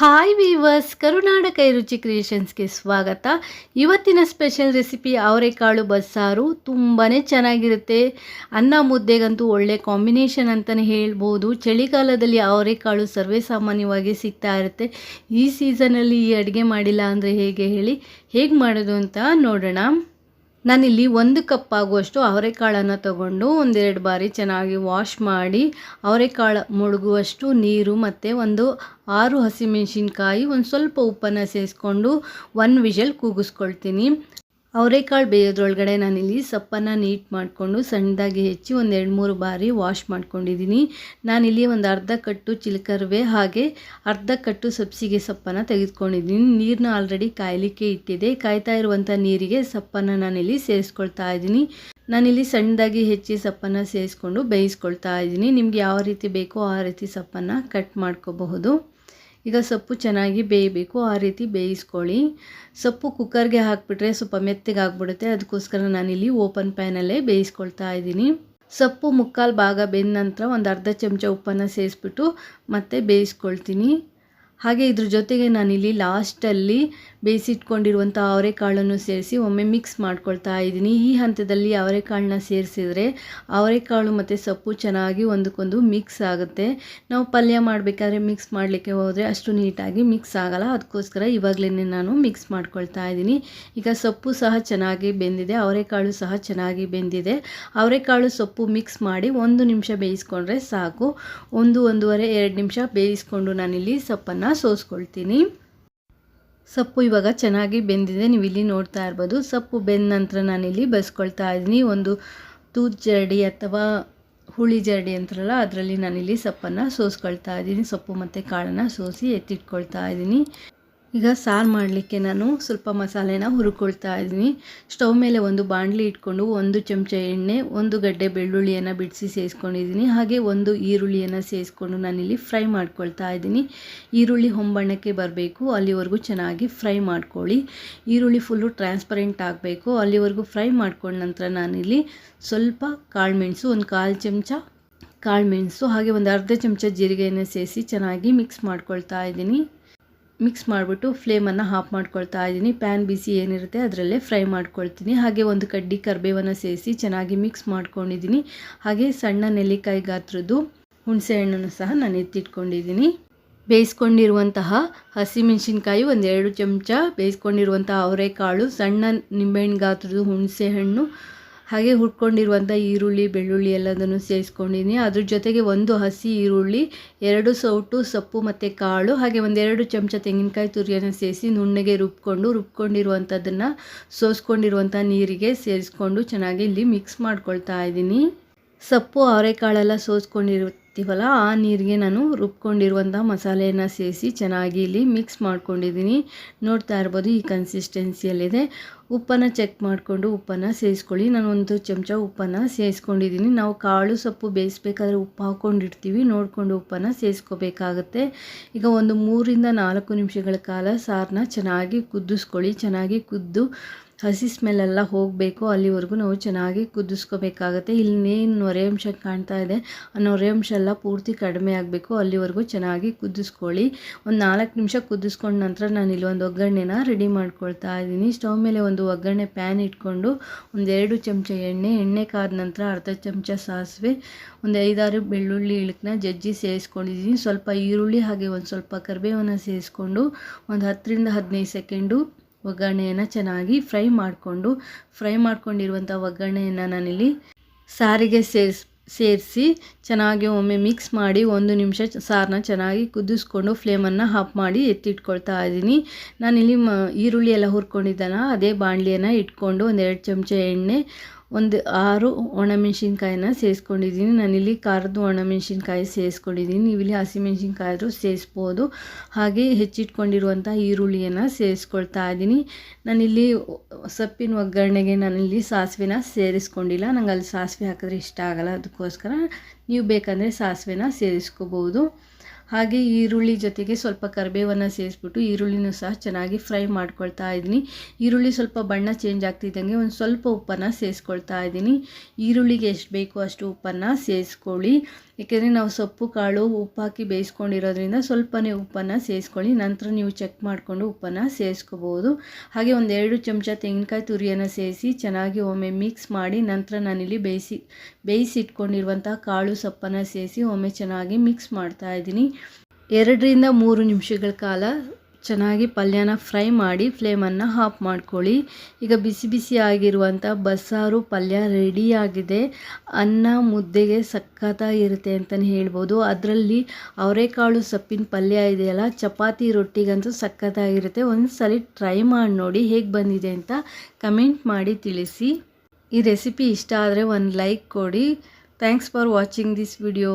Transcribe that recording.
Hi viewers ಕರುನಾಡ ಕೈರುಚಿ ಕ್ರಿಯೇಷನ್ಸ್ಗೆ ಸ್ವಾಗತ. ಇವತ್ತಿನ special recipe ಅವರೆಕಾಳು ಬಸ್ಸಾರು ತುಂಬಾ ಚೆನ್ನಾಗಿರುತ್ತೆ. ಅನ್ನ ಮುದ್ದೆಗಂತೂ ಒಳ್ಳೆ ಕಾಂಬಿನೇಷನ್ ಅಂತಲೇ ಹೇಳ್ಬೋದು. ಚಳಿಗಾಲದಲ್ಲಿ ಅವರೆಕಾಳು ಸರ್ವೇ ಸಾಮಾನ್ಯವಾಗಿ ಸಿಗ್ತಾ ಇರುತ್ತೆ. ಈ ಸೀಸನಲ್ಲಿ ಈ ಅಡುಗೆ ಮಾಡಿಲ್ಲ ಅಂದರೆ ಹೇಗೆ ಹೇಳಿ? ಹೇಗೆ ಮಾಡೋದು ಅಂತ ನೋಡೋಣ. ನಾನಿಲ್ಲಿ ಒಂದು ಕಪ್ ಆಗುವಷ್ಟು ಅವರೆಕಾಳನ್ನು ತಗೊಂಡು ಒಂದೆರಡು ಬಾರಿ ಚೆನ್ನಾಗಿ ವಾಶ್ ಮಾಡಿ ಅವರೆಕಾಳು ಮುಳುಗುವಷ್ಟು ನೀರು ಮತ್ತು ಒಂದು ಆರು ಹಸಿಮೆಣಸಿನ್ಕಾಯಿ, ಒಂದು ಸ್ವಲ್ಪ ಉಪ್ಪನ್ನು ಸೇರಿಸ್ಕೊಂಡು ಒನ್ ವಿಷಲ್ ಕೂಗಿಸ್ಕೊಳ್ತೀನಿ. ಅವರೆಕಾಳು ಬೇಯೋದ್ರೊಳಗಡೆ ನಾನಿಲ್ಲಿ ಸೊಪ್ಪನ್ನು ನೀಟ್ ಮಾಡಿಕೊಂಡು ಸಣ್ಣದಾಗಿ ಹೆಚ್ಚಿ ಒಂದು ಎರಡು ಮೂರು ಬಾರಿ ವಾಶ್ ಮಾಡ್ಕೊಂಡಿದ್ದೀನಿ ನಾನಿಲ್ಲಿ ಒಂದು ಅರ್ಧ ಕಟ್ಟು ಚಿಲ್ಕರ್ವೆ ಹಾಗೆ ಅರ್ಧ ಕಟ್ಟು ಸಬ್ಸಿಗೆ ಸೊಪ್ಪನ್ನು ತೆಗೆದುಕೊಂಡಿದ್ದೀನಿ ನೀರನ್ನ ಆಲ್ರೆಡಿ ಕಾಯಲಿಕ್ಕೆ ಇಟ್ಟಿದೆ. ಕಾಯ್ತಾ ಇರುವಂಥ ನೀರಿಗೆ ಸೊಪ್ಪನ್ನು ನಾನಿಲ್ಲಿ ಸೇರಿಸ್ಕೊಳ್ತಾ ಇದ್ದೀನಿ ನಾನಿಲ್ಲಿ ಸಣ್ಣದಾಗಿ ಹೆಚ್ಚಿ ಸೊಪ್ಪನ್ನು ಸೇರಿಸ್ಕೊಂಡು ಬೇಯಿಸ್ಕೊಳ್ತಾ ಇದ್ದೀನಿ ನಿಮ್ಗೆ ಯಾವ ರೀತಿ ಬೇಕೋ ಆ ರೀತಿ ಸೊಪ್ಪನ್ನು ಕಟ್ ಮಾಡ್ಕೋಬಹುದು. ಈಗ ಸೊಪ್ಪು ಚೆನ್ನಾಗಿ ಬೇಯಬೇಕು, ಆ ರೀತಿ ಬೇಯಿಸ್ಕೊಳ್ಳಿ. ಸೊಪ್ಪು ಕುಕ್ಕರ್ಗೆ ಹಾಕಿಬಿಟ್ರೆ ಸ್ವಲ್ಪ ಮೆತ್ತಗೆ ಆಗಿಬಿಡುತ್ತೆ. ಅದಕ್ಕೋಸ್ಕರ ನಾನಿಲ್ಲಿ ಓಪನ್ ಪ್ಯಾನಲ್ಲೇ ಬೇಯಿಸ್ಕೊಳ್ತಾ ಇದ್ದೀನಿ. ಸೊಪ್ಪು ಮುಕ್ಕಾಲು ಭಾಗ ಬೆಂದ ನಂತರ ಒಂದು ಅರ್ಧ ಚಮಚ ಉಪ್ಪನ್ನು ಸೇರಿಸ್ಬಿಟ್ಟು ಮತ್ತೆ ಬೇಯಿಸ್ಕೊಳ್ತೀನಿ. ಹಾಗೆ ಇದ್ರ ಜೊತೆಗೆ ನಾನಿಲ್ಲಿ ಲಾಸ್ಟಲ್ಲಿ ಬೇಯಿಸಿಟ್ಕೊಂಡಿರುವಂಥ ಅವರೆಕಾಳನ್ನು ಸೇರಿಸಿ ಒಮ್ಮೆ ಮಿಕ್ಸ್ ಮಾಡ್ಕೊಳ್ತಾ ಇದ್ದೀನಿ. ಈ ಹಂತದಲ್ಲಿ ಅವರೆಕಾಳನ್ನ ಸೇರಿಸಿದರೆ ಅವರೆಕಾಳು ಮತ್ತು ಸೊಪ್ಪು ಚೆನ್ನಾಗಿ ಒಂದಕ್ಕೊಂದು ಮಿಕ್ಸ್ ಆಗುತ್ತೆ. ನಾವು ಪಲ್ಯ ಮಾಡಬೇಕಾದ್ರೆ ಮಿಕ್ಸ್ ಮಾಡಲಿಕ್ಕೆ ಹೋದರೆ ಅಷ್ಟು ನೀಟಾಗಿ ಮಿಕ್ಸ್ ಆಗಲ್ಲ. ಅದಕ್ಕೋಸ್ಕರ ಇವಾಗಲೇ ನಾನು ಮಿಕ್ಸ್ ಮಾಡ್ಕೊಳ್ತಾ ಇದ್ದೀನಿ. ಈಗ ಸೊಪ್ಪು ಸಹ ಚೆನ್ನಾಗಿ ಬೆಂದಿದೆ, ಅವರೆಕಾಳು ಸಹ ಚೆನ್ನಾಗಿ ಬೆಂದಿದೆ. ಅವರೆಕಾಳು ಸೊಪ್ಪು ಮಿಕ್ಸ್ ಮಾಡಿ ಒಂದು ನಿಮಿಷ ಬೇಯಿಸ್ಕೊಂಡ್ರೆ ಸಾಕು. ಒಂದು ಒಂದೂವರೆ, ಎರಡು ನಿಮಿಷ ಬೇಯಿಸ್ಕೊಂಡು ನಾನಿಲ್ಲಿ ಸೊಪ್ಪನ್ನು ಸೋಸ್ಕೊಳ್ತೀನಿ. ಸೊಪ್ಪು ಇವಾಗ ಚೆನ್ನಾಗಿ ಬೆಂದಿದೆ ನೀವು ಇಲ್ಲಿ ನೋಡ್ತಾ ಇರ್ಬೋದು. ಸೊಪ್ಪು ಬೆಂದ ನಂತರ ನಾನಿಲ್ಲಿ ಬಸ್ಕೊಳ್ತಾ ಇದ್ದೀನಿ. ಒಂದು ತೂತ್ ಜರಡಿ ಅಥವಾ ಹುಳಿ ಜರಡಿ ಅಂತಾರಲ್ಲ, ಅದರಲ್ಲಿ ನಾನಿಲ್ಲಿ ಸೊಪ್ಪನ್ನು ಸೋಸ್ಕೊಳ್ತಾ ಇದ್ದೀನಿ. ಸೊಪ್ಪು ಮತ್ತು ಕಾಳನ್ನು ಸೋಸಿ ಎತ್ತಿಟ್ಕೊಳ್ತಾ ಇದ್ದೀನಿ. ಈಗ ಸಾರು ಮಾಡಲಿಕ್ಕೆ ನಾನು ಸ್ವಲ್ಪ ಮಸಾಲೆನ ಹುರ್ಕೊಳ್ತಾ ಇದ್ದೀನಿ. ಸ್ಟವ್ ಮೇಲೆ ಒಂದು ಬಾಣಲಿ ಇಟ್ಕೊಂಡು ಒಂದು ಚಮಚ ಎಣ್ಣೆ, ಒಂದು ಗಡ್ಡೆ ಬೆಳ್ಳುಳ್ಳಿಯನ್ನು ಬಿಡಿಸಿ ಸೇರಿಸ್ಕೊಂಡಿದ್ದೀನಿ ಹಾಗೆ ಒಂದು ಈರುಳ್ಳಿಯನ್ನು ಸೇರಿಸ್ಕೊಂಡು ನಾನಿಲ್ಲಿ ಫ್ರೈ ಮಾಡ್ಕೊಳ್ತಾ ಇದ್ದೀನಿ. ಈರುಳ್ಳಿ ಹೊಂಬಣ್ಣಕ್ಕೆ ಬರಬೇಕು. ಅಲ್ಲಿವರೆಗೂ ಚೆನ್ನಾಗಿ ಫ್ರೈ ಮಾಡ್ಕೊಳ್ಳಿ. ಈರುಳ್ಳಿ ಫುಲ್ಲು ಟ್ರಾನ್ಸ್ಪರೆಂಟ್ ಆಗಬೇಕು. ಅಲ್ಲಿವರೆಗೂ ಫ್ರೈ ಮಾಡ್ಕೊಂಡ ನಂತರ ನಾನಿಲ್ಲಿ ಸ್ವಲ್ಪ ಕಾಳುಮೆಣಸು ಒಂದು ಕಾಲು ಚಮಚ ಕಾಳುಮೆಣಸು ಹಾಗೆ ಒಂದು ಅರ್ಧ ಚಮಚ ಜೀರಿಗೆಯನ್ನು ಸೇರಿಸಿ ಚೆನ್ನಾಗಿ ಮಿಕ್ಸ್ ಮಾಡ್ಕೊಳ್ತಾ ಇದ್ದೀನಿ. ಮಿಕ್ಸ್ ಮಾಡಿಬಿಟ್ಟು ಫ್ಲೇಮನ್ನು ಹಾಫ್ ಮಾಡ್ಕೊಳ್ತಾ ಇದ್ದೀನಿ. ಪ್ಯಾನ್ ಬಿಸಿ ಏನಿರುತ್ತೆ ಅದರಲ್ಲೇ ಫ್ರೈ ಮಾಡ್ಕೊಳ್ತೀನಿ. ಹಾಗೆ ಒಂದು ಕಡ್ಡಿ ಕರಿಬೇವನ್ನು ಸೇರಿಸಿ ಚೆನ್ನಾಗಿ ಮಿಕ್ಸ್ ಮಾಡ್ಕೊಂಡಿದ್ದೀನಿ. ಹಾಗೆ ಸಣ್ಣ ನೆಲ್ಲಿಕಾಯಿ ಗಾತ್ರದ್ದು ಹುಣಸೆಹಣ್ಣನ್ನು ಸಹ ನಾನು ಎತ್ತಿಟ್ಕೊಂಡಿದ್ದೀನಿ. ಬೇಯಿಸ್ಕೊಂಡಿರುವಂತಹ ಹಸಿಮೆಣಸಿನ್ಕಾಯಿ ಒಂದೆರಡು ಚಮಚ, ಬೇಯಿಸ್ಕೊಂಡಿರುವಂತಹ ಅವರೆಕಾಳು, ಸಣ್ಣ ನಿಂಬೆಹಣ್ಣು ಗಾತ್ರದ್ದು ಹುಣಸೆಹಣ್ಣು ಹಾಗೆ ಹುರ್ಕೊಂಡಿರುವಂಥ ಈರುಳ್ಳಿ, ಬೆಳ್ಳುಳ್ಳಿ ಎಲ್ಲದನ್ನು ಸೇರಿಸ್ಕೊಂಡಿದ್ದೀನಿ. ಅದ್ರ ಜೊತೆಗೆ ಒಂದು ಹಸಿ ಈರುಳ್ಳಿ, ಎರಡು ಸೌಟು, ಸೊಪ್ಪು ಮತ್ತು ಕಾಳು, ಹಾಗೆ ಒಂದೆರಡು ಚಮಚ ತೆಂಗಿನಕಾಯಿ ತುರಿಯನ್ನು ಸೇರಿಸಿ ನುಣ್ಣಗೆ ರುಬ್ಕೊಂಡು ರುಬ್ಕೊಂಡಿರುವಂಥದ್ದನ್ನು ಸೋಸ್ಕೊಂಡಿರುವಂಥ ನೀರಿಗೆ ಸೇರಿಸ್ಕೊಂಡು ಚೆನ್ನಾಗಿ ಇಲ್ಲಿ ಮಿಕ್ಸ್ ಮಾಡ್ಕೊಳ್ತಾ ಇದ್ದೀನಿ. ಸೊಪ್ಪು, ಅವರೆಕಾಳೆಲ್ಲ ಸೋಸ್ಕೊಂಡಿರ್ತೀವಲ್ಲ ಆ ನೀರಿಗೆ ನಾನು ರುಬ್ಕೊಂಡಿರುವಂಥ ಮಸಾಲೆಯನ್ನು ಸೇರಿಸಿ ಚೆನ್ನಾಗಿ ಇಲ್ಲಿ ಮಿಕ್ಸ್ ಮಾಡ್ಕೊಂಡಿದ್ದೀನಿ. ನೋಡ್ತಾ ಇರ್ಬೋದು ಈ ಕನ್ಸಿಸ್ಟೆನ್ಸಿಯಲ್ಲಿದೆ ಉಪ್ಪನ್ನು ಚೆಕ್ ಮಾಡಿಕೊಂಡು ಉಪ್ಪನ್ನು ಸೇರಿಸ್ಕೊಳ್ಳಿ ನಾನು ಒಂದು ಚಮಚ ಉಪ್ಪನ್ನು ಸೇರಿಸ್ಕೊಂಡಿದ್ದೀನಿ ನಾವು ಕಾಳು ಸೊಪ್ಪು ಬೇಯಿಸ್ಬೇಕಾದ್ರೆ ಉಪ್ಪು ಹಾಕ್ಕೊಂಡಿರ್ತೀವಿ. ನೋಡಿಕೊಂಡು ಉಪ್ಪನ್ನು ಸೇರಿಸ್ಕೋಬೇಕಾಗತ್ತೆ ಈಗ ಒಂದು ಮೂರಿಂದ ನಾಲ್ಕು ನಿಮಿಷಗಳ ಕಾಲ ಸಾರನ್ನ ಚೆನ್ನಾಗಿ ಕುದ್ದಿಸ್ಕೊಳ್ಳಿ ಚೆನ್ನಾಗಿ ಕುದ್ದು ಹಸಿ ಸ್ಮೆಲ್ಲೆಲ್ಲ ಹೋಗಬೇಕು, ಅಲ್ಲಿವರೆಗೂ ನಾವು ಚೆನ್ನಾಗಿ ಕುದಿಸ್ಕೋಬೇಕಾಗತ್ತೆ. ಇನ್ನೇನು ನೊರೆ ಅಂಶ ಕಾಣ್ತಾ ಇದೆ. ಆ ನೊರೆ ಅಂಶ ಎಲ್ಲ ಪೂರ್ತಿ ಕಡಿಮೆ ಆಗಬೇಕು. ಅಲ್ಲಿವರೆಗೂ ಚೆನ್ನಾಗಿ ಕುದಿಸ್ಕೊಳ್ಳಿ. ಒಂದು ನಾಲ್ಕು ನಿಮಿಷ ಕುದಿಸ್ಕೊಂಡ ನಂತರ ನಾನು ಇಲ್ಲಿ ಒಂದು ಒಗ್ಗರಣೆನ ರೆಡಿ ಮಾಡ್ಕೊಳ್ತಾ ಇದ್ದೀನಿ. ಸ್ಟವ್ ಮೇಲೆ ಒಂದು ಒಗ್ಗರಣೆ ಪ್ಯಾನ್ ಇಟ್ಕೊಂಡು ಒಂದೆರಡು ಚಮಚ ಎಣ್ಣೆ ಎಣ್ಣೆ ಕಾದ ನಂತರ ಅರ್ಧ ಚಮಚ ಸಾಸಿವೆ, ಒಂದು ಐದಾರು ಬೆಳ್ಳುಳ್ಳಿ ಇಳಕನ್ನ ಜಜ್ಜಿ ಸೇರಿಸ್ಕೊಂಡಿದ್ದೀನಿ. ಸ್ವಲ್ಪ ಈರುಳ್ಳಿ ಹಾಗೆ ಒಂದು ಸ್ವಲ್ಪ ಕರಿಬೇವನ್ನು ಸೇರಿಸ್ಕೊಂಡು ಒಂದು ಹತ್ತರಿಂದ ಹದಿನೈದು ಸೆಕೆಂಡು ಒಗ್ಗರಣೆಯನ್ನು ಚೆನ್ನಾಗಿ ಫ್ರೈ ಮಾಡಿಕೊಂಡು, ಫ್ರೈ ಮಾಡ್ಕೊಂಡಿರುವಂಥ ಒಗ್ಗರಣೆಯನ್ನು ನಾನಿಲ್ಲಿ ಸಾರಿಗೆ ಸೇರಿಸ್, ಸೇರಿಸಿ ಚೆನ್ನಾಗಿ ಒಮ್ಮೆ ಮಿಕ್ಸ್ ಮಾಡಿ ಒಂದು ನಿಮಿಷ ಸಾರನ್ನ ಚೆನ್ನಾಗಿ ಕುದಿಸ್ಕೊಂಡು ಫ್ಲೇಮನ್ನು ಆಫ್ ಮಾಡಿ ಎತ್ತಿಟ್ಕೊಳ್ತಾ ಇದ್ದೀನಿ. ನಾನಿಲ್ಲಿ ಮ, ಈರುಳ್ಳಿ ಎಲ್ಲ ಹುರ್ಕೊಂಡಿದ್ದಾನ ಅದೇ ಬಾಣಲಿಯನ್ನು ಇಟ್ಕೊಂಡು ಒಂದೆರಡು ಚಮಚ ಎಣ್ಣೆ ಒಂದು ಆರು ಒಣಮೆಣ್ಸಿನ್ಕಾಯಿನ ಸೇರಿಸ್ಕೊಂಡಿದ್ದೀನಿ ನಾನಿಲ್ಲಿ ಖಾರದ ಒಣಮೆಣ್ಸಿನ್ಕಾಯಿ ಸೇರಿಸ್ಕೊಂಡಿದ್ದೀನಿ ನೀವು ಇಲ್ಲಿ ಆದರೂ ಸೇರಿಸ್ಬೋದು ಹಾಗೆ ಹೆಚ್ಚಿಟ್ಕೊಂಡಿರುವಂಥ ಈರುಳ್ಳಿಯನ್ನು ಸೇರಿಸ್ಕೊಳ್ತಾ ಇದ್ದೀನಿ. ನಾನಿಲ್ಲಿ ಸೊಪ್ಪಿನ ಒಗ್ಗರಣೆಗೆ ನಾನಿಲ್ಲಿ ಸಾಸಿವೆನ ಸೇರಿಸ್ಕೊಂಡಿಲ್ಲ. ನಂಗೆ ಅಲ್ಲಿ ಸಾಸಿವೆ ಹಾಕಿದ್ರೆ ಇಷ್ಟ ಆಗಲ್ಲ. ಅದಕ್ಕೋಸ್ಕರ ನೀವು ಬೇಕಂದರೆ ಸಾಸಿವೆನ ಸೇರಿಸ್ಕೋಬೋದು. ಹಾಗೆ ಈರುಳ್ಳಿ ಜೊತೆಗೆ ಸ್ವಲ್ಪ ಕರಿಬೇವನ್ನು ಸೇರಿಸ್ಬಿಟ್ಟು ಈರುಳ್ಳಿನೂ ಸಹ ಚೆನ್ನಾಗಿ ಫ್ರೈ ಮಾಡ್ಕೊಳ್ತಾ ಇದ್ದೀನಿ. ಈರುಳ್ಳಿ ಸ್ವಲ್ಪ ಬಣ್ಣ ಚೇಂಜ್ ಆಗ್ತಿದ್ದಂಗೆ ಒಂದು ಸ್ವಲ್ಪ ಉಪ್ಪನ್ನು ಸೇರಿಸ್ಕೊಳ್ತಾ ಇದ್ದೀನಿ. ಈರುಳ್ಳಿಗೆ ಎಷ್ಟು ಬೇಕೋ ಅಷ್ಟು ಉಪ್ಪನ್ನು ಸೇರಿಸ್ಕೊಳ್ಳಿ. ಏಕೆಂದರೆ ನಾವು ಸೊಪ್ಪು, ಕಾಳು, ಉಪ್ಪು ಹಾಕಿ ಬೇಯಿಸ್ಕೊಂಡಿರೋದ್ರಿಂದ ಸ್ವಲ್ಪನೇ ಉಪ್ಪನ್ನು ಸೇರಿಸ್ಕೊಳ್ಳಿ ನಂತರ ನೀವು ಚೆಕ್ ಮಾಡಿಕೊಂಡು ಉಪ್ಪನ್ನು ಸೇರಿಸ್ಕೋಬೋದು ಹಾಗೆ ಒಂದೆರಡು ಚಮಚ ತೆಂಗಿನಕಾಯಿ ತುರಿಯನ್ನು ಸೇರಿಸಿ ಚೆನ್ನಾಗಿ ಒಮ್ಮೆ ಮಿಕ್ಸ್ ಮಾಡಿ ನಂತರ ನಾನಿಲ್ಲಿ ಬೇಯಿಸಿ ಬೇಯಿಸಿಟ್ಕೊಂಡಿರುವಂಥ ಕಾಳು ಸೊಪ್ಪನ್ನು ಸೇರಿಸಿ ಒಮ್ಮೆ ಚೆನ್ನಾಗಿ ಮಿಕ್ಸ್ ಮಾಡ್ತಾ ಇದ್ದೀನಿ. ಎರಡರಿಂದ ಮೂರು ನಿಮಿಷಗಳ ಕಾಲ ಚೆನ್ನಾಗಿ ಪಲ್ಯನ ಫ್ರೈ ಮಾಡಿ ಫ್ಲೇಮನ್ನು ಆಫ್ ಮಾಡ್ಕೊಳ್ಳಿ. ಈಗ ಬಿಸಿ ಬಿಸಿ ಆಗಿರುವಂಥ ಬಸ್ಸಾರು ಪಲ್ಯ ರೆಡಿಯಾಗಿದೆ ಅನ್ನ ಮುದ್ದೆಗೆ ಸಖತ್ತಾಗಿರುತ್ತೆ ಅಂತಲೇ ಹೇಳ್ಬೋದು. ಅದರಲ್ಲಿ ಅವರೆಕಾಳು ಸೊಪ್ಪಿನ ಪಲ್ಯ ಇದೆಯಲ್ಲ, ಚಪಾತಿ ರೊಟ್ಟಿಗಂತೂ ಸಖತ್ತಾಗಿರುತ್ತೆ ಒಂದು ಸಲ ಟ್ರೈ ಮಾಡಿ ನೋಡಿ ಹೇಗೆ ಬಂದಿದೆ ಅಂತ ಕಮೆಂಟ್ ಮಾಡಿ ತಿಳಿಸಿ. ಈ ರೆಸಿಪಿ ಇಷ್ಟ ಆದರೆ ಒಂದು ಲೈಕ್ ಕೊಡಿ. Thanks for watching this video